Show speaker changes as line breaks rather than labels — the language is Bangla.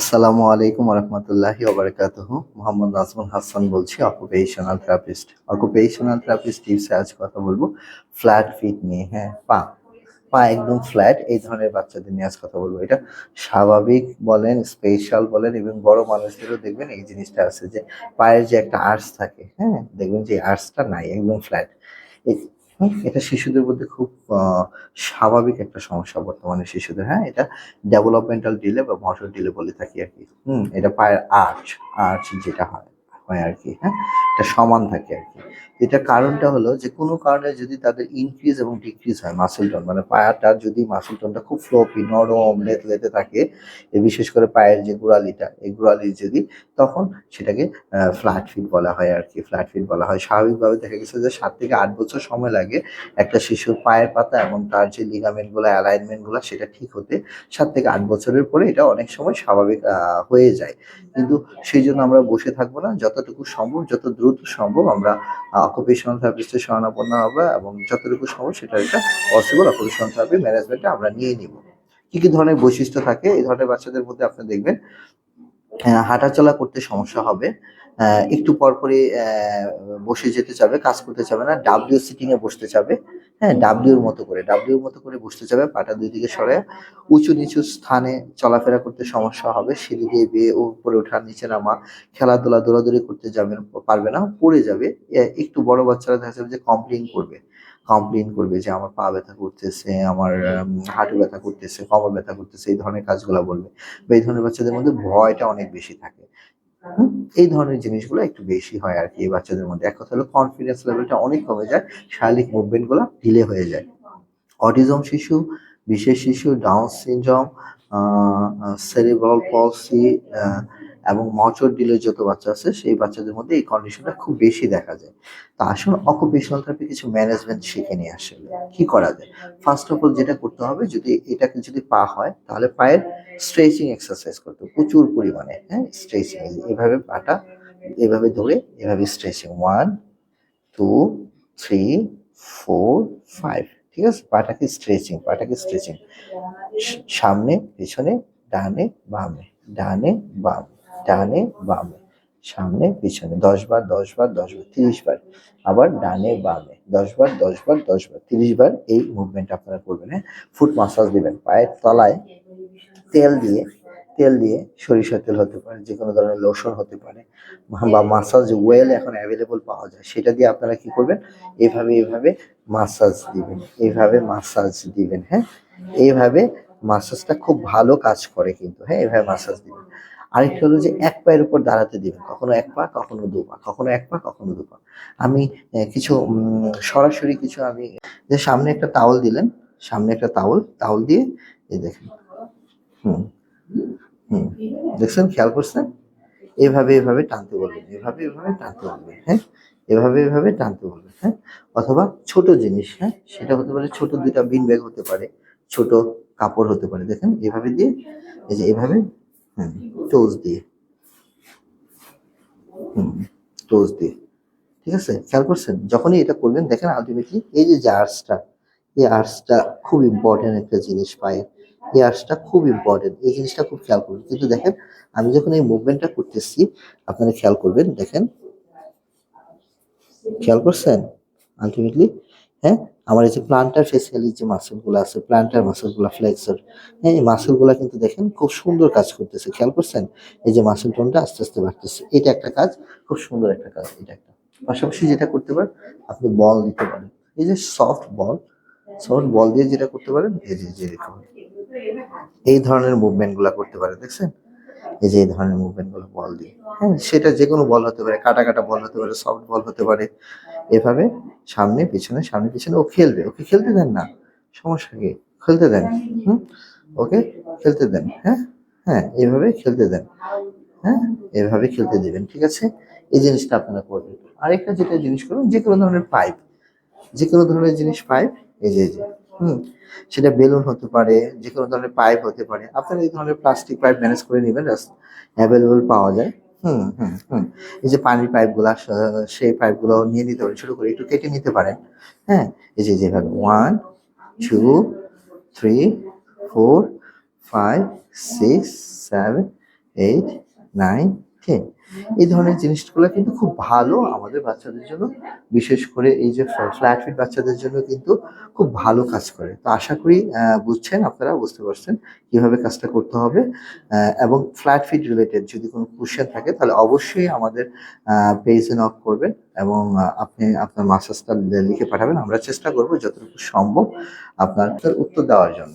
আসসালামু আলাইকুম রহমতুল্লাহি ওবরাকাতুহু। মোহাম্মদ নাজমুল হাসান বলছি অকুপেশনাল থেরাপিস্ট অকুপেশনাল থেরাপিস্ট টিপসে আজ কথা বলব। ফ্ল্যাট ফিট নিয়ে হ্যাঁ পা। পা একদম ফ্ল্যাট এই ধরনের বাচ্চাদের নিয়ে আজ কথা বলব। এটা স্বাভাবিক বলেন স্পেশাল বলেন, এবং বড় মানুষদেরও দেখবেন এই জিনিসটা আছে যে পায়ের যে একটা আর্টস থাকে হ্যাঁ দেখবেন যে আর্টসটা নাই, একদম ফ্ল্যাট এটা শিশুদের মধ্যে খুব স্বাভাবিক একটা সমস্যা বর্তমানে শিশুদের হ্যাঁ? এটা ডেভেলপমেন্টাল ডিলে বা মশল ডিলে বলে থাকি আর কি। হুম, এটা পায়ের আর্চ আর্চ যেটা হয়। হয় আর কি হ্যাঁ? এটা সমান থাকে আর কি। এটার কারণটা হলো যে, কোনো কারণে যদি তাদের ইনক্রিজ এবং ডিক্রিজ হয় মাসেল টোন মানে পায়াটা যদি মাসেল টোনটা খুব ফ্লোপি নরম, লেত লেতে থাকে বিশেষ করে পায়ের যে গোড়ালিটা, এই গোড়ালি যদি, তখন সেটাকে ফ্ল্যাট ফিট বলা হয় আর কি ফ্ল্যাট ফিট বলা হয়। স্বাভাবিকভাবে দেখা গেছে যে, সাত থেকে আট বছর সময় লাগে একটা শিশুর পায়ের পাতা এবং তার যে লিগামেন্টগুলো অ্যালাইনমেন্টগুলো সেটা ঠিক হতে সাত থেকে আট বছরের পরে এটা অনেক সময় স্বাভাবিক হয়ে যায়। কিন্তু সেই জন্য আমরা বসে থাকব না যতটুকু সম্ভব, যত দ্রুত সম্ভব আমরা অকুপেশনাল থেরাপিস্টের শরণাপন্ন হবে এবং যতটুকু সম্ভব সেটা একটা পসিবল অকুপেশনাল থেরাপি ম্যানেজমেন্টে আমরা নিয়ে নিব। কি কি ধরনের বৈশিষ্ট্য থাকে? এই ধরনের বাচ্চাদের মধ্যে আপনি দেখবেন হাঁটাচলা করতে সমস্যা হবে একটু পরপরই বসে যেতে চাবে, কাজ করতে চাবে না ডাব্লিউ সিটিং এ বসতে চাবে হ্যাঁ ডাব্লিউর মতো করে ডাব্লিউর মতো করে বসতে যাবে, পাটা দুই দিকে সরে, উঁচু নিচু স্থানে চলাফেরা করতে সমস্যা হবে সিঁড়ি দিয়ে বেয়ে উপরে ওঠা নিচে নামা, খেলাধুলা দৌড়াদৌড়ি করতে যাবে, পারবে না, পড়ে যাবে। একটু বড় বাচ্চারা দেখা যাবে যে কমপ্লেন করবে কমপ্লেন করবে যে আমার পা ব্যথা করতেছে, আমার হাঁটু ব্যথা করতেছে, কোমর ব্যথা করতেছে, এই ধরনের কাজগুলো বলবে। বা এই ধরনের বাচ্চাদের মধ্যে ভয়টা অনেক বেশি থাকে। এই ধরনের জিনিসগুলো একটু বেশি হয় আর কি এই বাচ্চাদের মধ্যে। এক কথা হলো কনফিডেন্স লেভেলটা অনেক কমে যায়, শারীরিক মুভমেন্টগুলো ঢিলে হয়ে যায়। অটিজম শিশু, বিশেষ শিশু ডাউন সিনড্রোম সেরিব্রাল পলসি এবং মচর ডিলের যত বাচ্চা আছে, সেই বাচ্চাদের মধ্যে এই কন্ডিশনটা খুব বেশি দেখা যায়। তা আসুন অকুপেশনাল থেরাপি কিছু ম্যানেজমেন্ট শিখে নিয়ে আসলে কি করা যায়? ফার্স্ট অফ অল যেটা করতে হবে, যদি এটাকে যদি পা হয়, তাহলে পায়ের স্ট্রেচিং এক্সারসাইজ করতে প্রচুর পরিমাণে হ্যাঁ? স্ট্রেচিং এভাবে পাটা এভাবে ধরে, এভাবে stretching one two three four five ঠিক আছে? পাটাকে স্ট্রেচিং পাটাকে স্ট্রেচিং সামনে, পেছনে, ডানে, বামে ডানে, বামে। ডানে বামে, সামনে পিছনে, দশ বার দশ বার দশ বার, তিরিশ বার, আবার ডানে বামে, দশ বার দশ বার দশ বার, তিরিশ বার এই মুভমেন্ট আপনারা করবেন হ্যাঁ? ফুট মাসাজ দিবেন, পায়ের তলায় তেল দিয়ে তেল দিয়ে সরিষার তেল হতে পারে যে কোনো ধরনের লোশন হতে পারে, বা মাসাজ ওয়েল এখন অ্যাভেলেবল পাওয়া যায়, সেটা দিয়ে আপনারা কি করবেন? এভাবে এভাবে মাসাজ দিবেন এইভাবে মাসাজ দিবেন হ্যাঁ? এইভাবে মাসাজটা খুব ভালো কাজ করে কিন্তু হ্যাঁ? এভাবে মাসাজ দিবেন। আরেকটা হলো যে এক পায়ের উপর দাঁড়াতে দিবেন। কখনো এক পা, কখনো দু পা, কখনো এক পা, কখনো দু পা। আমি কিছু সরাসরি কিছু আমি, যে সামনে একটা তাওল দিলেন, সামনে একটা তাওল তাওল দিয়ে, এই দেখেন। হুম হুম, দেখছেন? খেয়াল করছেন? এভাবে এভাবে টানতে বলবেন, এভাবে এভাবে টানতে বলবেন হ্যাঁ? এভাবে এভাবে টানতে বলবেন হ্যাঁ? অথবা ছোট জিনিস হ্যাঁ? সেটা হতে পারে ছোট দুইটা বিন ব্যাগ হতে পারে, ছোট কাপড় হতে পারে, দেখেন? এভাবে দিয়ে, এই যে এভাবে হুম টোজ দিয়ে। হুম টোজ দিয়ে। ঠিক আছে? খেয়াল করছেন? যখনই এটা করবেন দেখেন আলটিমেটলি এই যে যে আর্টসটা এই আর্টসটা খুব ইম্পর্টেন্ট একটা জিনিস পায়ের এই আর্টসটা খুব ইম্পর্টেন্ট এই জিনিসটা খুব খেয়াল করবেন। কিন্তু দেখেন আমি যখন এই মুভমেন্টটা করতেছি আপনারা খেয়াল করবেন দেখেন। খেয়াল করছেন? আলটিমেটলি হ্যাঁ? আমার এই যে প্লান্টার ফেসিয়ালি যে মাসেলগুলো আছে প্লান্টার মাসেলগুলো ফ্লেক্সর হ্যাঁ এই মাসেলগুলো কিন্তু দেখেন খুব সুন্দর কাজ করতেছে। খেয়াল করছেন? এই যে মাসেল টোনটা আস্তে আস্তে বাড়তেছে। এটা একটা কাজ, খুব সুন্দর একটা কাজ এটা একটা। পাশাপাশি যেটা করতে পারেন, আপনি বল দিতে পারেন। এই যে সফট বল সফট বল দিয়ে যেটা করতে পারেন, এই যে যেরকম এই ধরনের মুভমেন্টগুলা করতে পারে দেখছেন? এই যে এই ধরনের মুভমেন্টগুলো বল দিয়ে। হ্যাঁ সেটা যে কোনো বল হতে পারে কাটা কাটা বল হতে পারে সফট বল হতে পারে। এভাবে সামনে, পিছনে সামনে, পিছনে, ও খেলবে। ওকে খেলতে দেন না। সমস্যা কি? খেলতে দেন। হুম? ওকে খেলতে দেন। হ্যাঁ? হ্যাঁ এভাবে খেলতে দেন। হ্যাঁ এভাবে খেলতে দিবেন, ঠিক আছে? এই জিনিসটা আপনারা করবেন। আরেকটা যেটা জিনিস করবেন যে কোনো ধরনের পাইপ যে কোনো ধরনের জিনিস পাইপ এই যে। হুম, সেটা বেলুন হতে পারে যে কোনো ধরনের পাইপ হতে পারে। আপনারা এই ধরনের প্লাস্টিক পাইপ ম্যানেজ করে নেবেন অ্যাভেলেবল পাওয়া যায়। হুম হুম হুম, এই যে পানির পাইপগুলো সেই পাইপগুলো নিয়ে নিতে পারেন, ছোট করে একটু কেটে নিতে পারেন। হ্যাঁ এই যে, যেভাবে one two three four five six seven eight nine ten এই ধরনের জিনিসগুলো কিন্তু খুব ভালো আমাদের বাচ্চাদের জন্য। বিশেষ করে এই যে ফ্ল্যাট ফিট বাচ্চাদের জন্য কিন্তু খুব ভালো কাজ করে। তো আশা করি বুঝছেন, আপনারা বুঝতে পারছেন কীভাবে কাজটা করতে হবে। এবং ফ্ল্যাট ফিট রিলেটেড যদি কোনো কোশ্চেন থাকে, তাহলে অবশ্যই আমাদের পেজে নক করবেন এবং আপনি আপনার মাসাজটা লিখে পাঠাবেন। আমরা চেষ্টা করব যতটুকু সম্ভব আপনার উত্তর দেওয়ার জন্য।